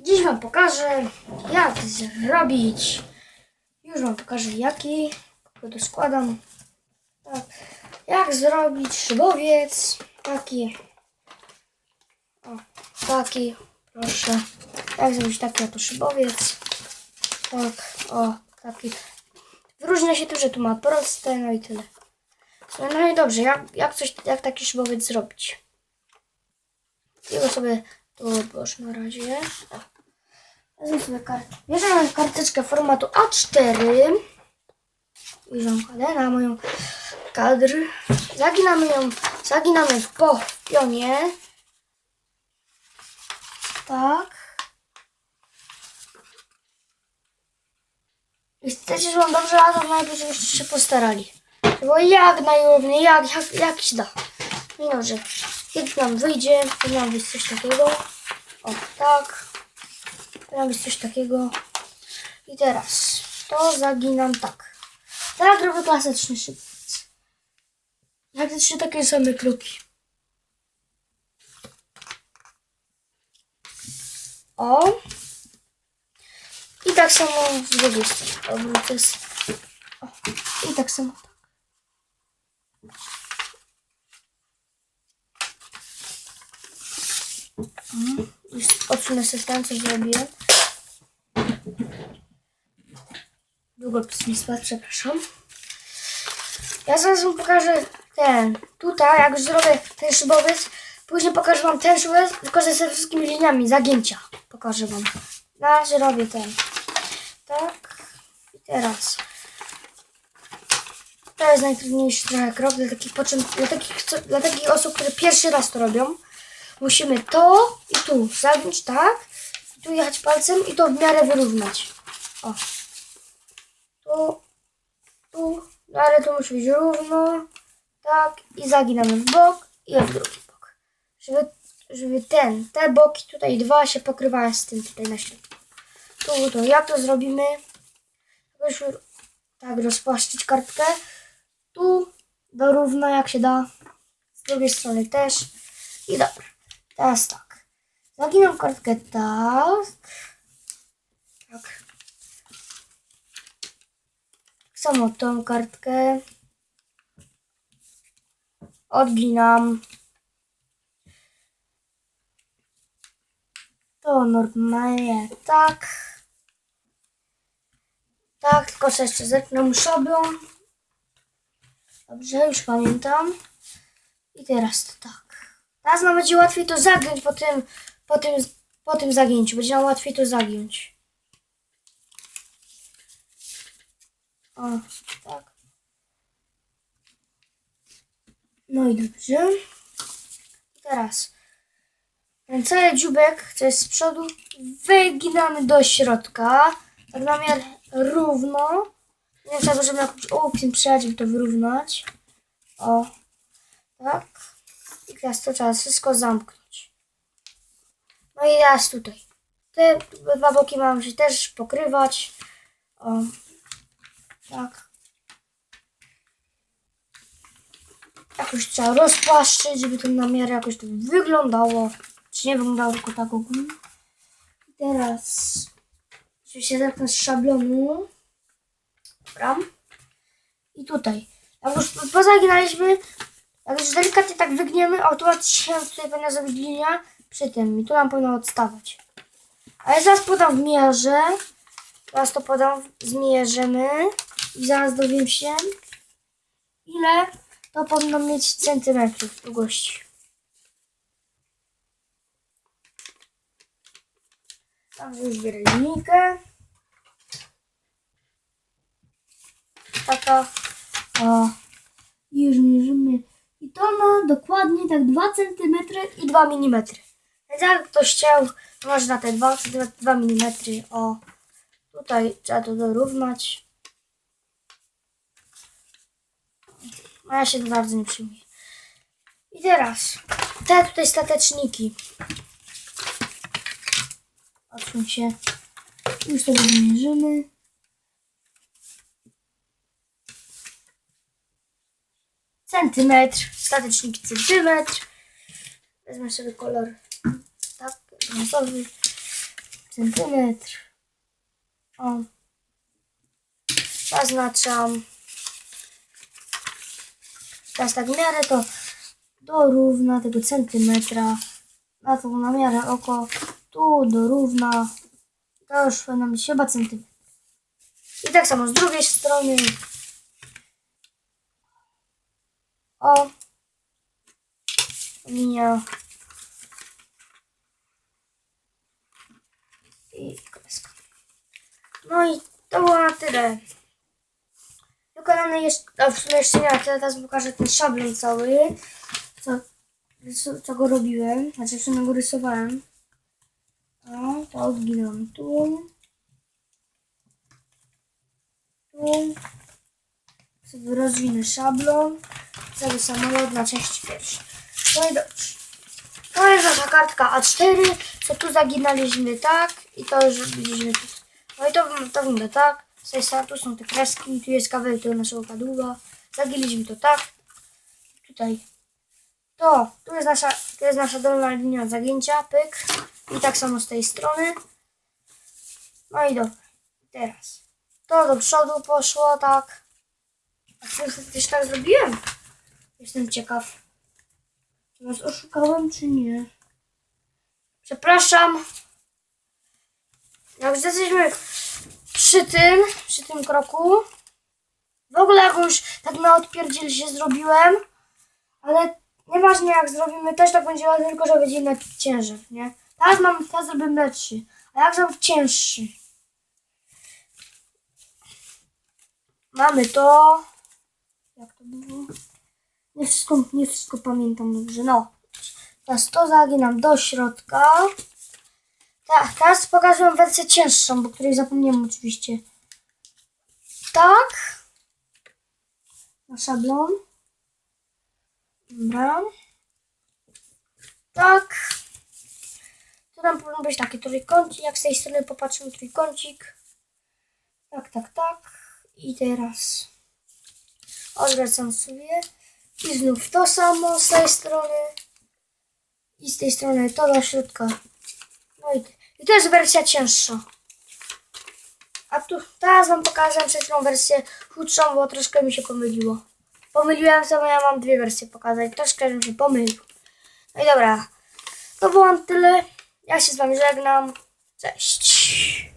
Dziś wam pokażę, jak zrobić. Już wam pokażę, jaki. Go składam. Tak. Jak zrobić szybowiec. Taki. O, taki. Proszę. Jak zrobić taki oto szybowiec. Tak, o, taki. Wyróżnia się to, że tu ma proste, no i tyle. No i dobrze, jak, jak, coś, jak taki szybowiec zrobić? Jego sobie tu odłożę na razie. Wezmę kartę. Bierzemy karteczkę formatu A4. I ją kładę na moją kadr. Zaginamy ją, zaginamy w, po, pionie. Tak. I chcecie, żeby wam dobrze latał, najpierw żebyście się postarali. Bo jak najrówniej, jak, jak, jak się da. I. Kiedy nam wyjdzie, nam być coś takiego. O, tak. Nam być coś takiego. I teraz to zaginam tak. Tak robię klasyczny szybiec. Praktycznie takie same kroki. O. I tak samo z drugiej strony. Obrócę. I tak samo. Tak. Już odsunę sobie ten, co zrobiłem. Mi spadł, przepraszam. Ja zaraz wam pokażę ten. Tutaj, jak zrobię ten szybowiec, później pokażę wam ten szybowiec, tylko ze wszystkimi liniami zagięcia. Pokażę wam. Na razie robię ten. Tak. I teraz. To jest najtrudniejszy trochę krok dla takich, dla takich, co- dla takich osób, które pierwszy raz to robią. Musimy to i tu zagiąć tak. I tu jechać palcem i to w miarę wyrównać. O. Tu, tu, no ale to musi być równo. Tak. I zaginamy w bok i w drugi bok. Żeby, żeby ten, te boki tutaj dwa się pokrywają z tym tutaj na środku. Tu, to jak to zrobimy? Musimy tak rozpłaszczyć kartkę. Tu do równa jak się da. Z drugiej strony też. I dobra. Teraz tak. Zaginam kartkę tak. Tak. Samo tą kartkę. Odginam. To normalnie tak. Tak, tylko sobie jeszcze zerknę szablą. Dobrze, już pamiętam. I teraz to tak. Teraz nam będzie łatwiej to zagiąć po tym, po tym, po tym zagięciu. Będzie nam łatwiej to zagiąć. O, tak. No i dobrze. Teraz ten cały dziubek, co jest z przodu, wyginamy do środka. Tak na miarę równo. Nie trzeba, żeby jakimś ołkiem przyjechać, żeby to wyrównać. O, teraz to trzeba wszystko zamknąć. No i teraz tutaj. Te dwa boki mam się też pokrywać. O, tak. Jakoś trzeba rozpłaszczyć, żeby to na miarę jakoś to wyglądało. Czy nie wyglądało tylko tak ogólnie. I teraz oczywiście zerknę z szablonu. Dobra. I tutaj. Jak już pozaginaliśmy, jak już delikatnie tak wygniemy, automatycznie tutaj powinna zrobić linia przy tym. I tu nam powinno odstawać. A ja zaraz podam w mierze. Zaraz to podam, zmierzymy. I zaraz dowiem się, ile to powinno mieć centymetrów długości. Tam już linijkę. Taka. O. Już mierzymy. I to ma dokładnie tak 2 cm i 2 mm. Więc jak ktoś chciał, można te 2 cm, 2 mm. O. Tutaj trzeba to dorównać. A ja się to bardzo nie przyjmuję. I teraz te tutaj stateczniki. Odsuń się. Już sobie wymierzymy. Centymetr, statecznik centymetr. Wezmę sobie kolor tak, brązowy. centymetr. O. Zaznaczam. Teraz tak w miarę to dorówna tego centymetra. Na tą na miarę oko. Tu dorówna. To już powinno być chyba centymetr. I tak samo z drugiej strony. O. Linia. I kreska. No i to było na tyle. Wykonane jeszcze, a w sumie jeszcze nie, teraz pokażę ten szablon cały, co, co go robiłem, znaczy w sumie go rysowałem. O, to odginam tu. Tu. Sobie rozwinę szablon. Cały samolot na części pierwsze. No i dobrze. To jest nasza kartka A4, co tu zaginaliśmy tak i to już widzieliśmy tu. No i to, to wygląda tak. Z tej tu są te kreski, tu jest kawałek tego naszego kadłuba. Zagiliśmy to tak. Tutaj. To, tu jest nasza, tu jest nasza dolna linia zagięcia, pyk. I tak samo z tej strony. No i dobra. Teraz. To do przodu poszło, tak. A czy też tak zrobiłem? Jestem ciekaw. Czy was oszukałem, czy nie? Przepraszam. Jak już jesteśmy przy tym, przy tym kroku. W ogóle jak już tak na odpierdziel się zrobiłem, ale nieważne jak zrobimy, też tak będzie, tylko że będzie na ciężar, nie? Teraz mam, teraz zrobimy lepszy, a jak zrobić cięższy? Mamy to. Jak to było? Nie wszystko, nie wszystko pamiętam dobrze, no. Teraz to zaginam do środka. Tak, teraz pokażę wersję cięższą, bo której zapomniałem oczywiście. Tak. Na szablon. Dobra. Tak. Tu nam powinien być taki trójkącik. Jak z tej strony popatrzymy, trójkącik. Tak, tak, tak. I teraz odwracam sobie. I znów to samo z tej strony. I z tej strony to do środka. No i, i to jest wersja cięższa. A tu teraz wam pokażę przed chwilą wersję chudszą, bo troszkę mi się pomyliło. Pomyliłem sobie, ja mam dwie wersje pokazać. Troszkę mi się pomylił. No i dobra. To było tyle. Ja się z wami żegnam. Cześć.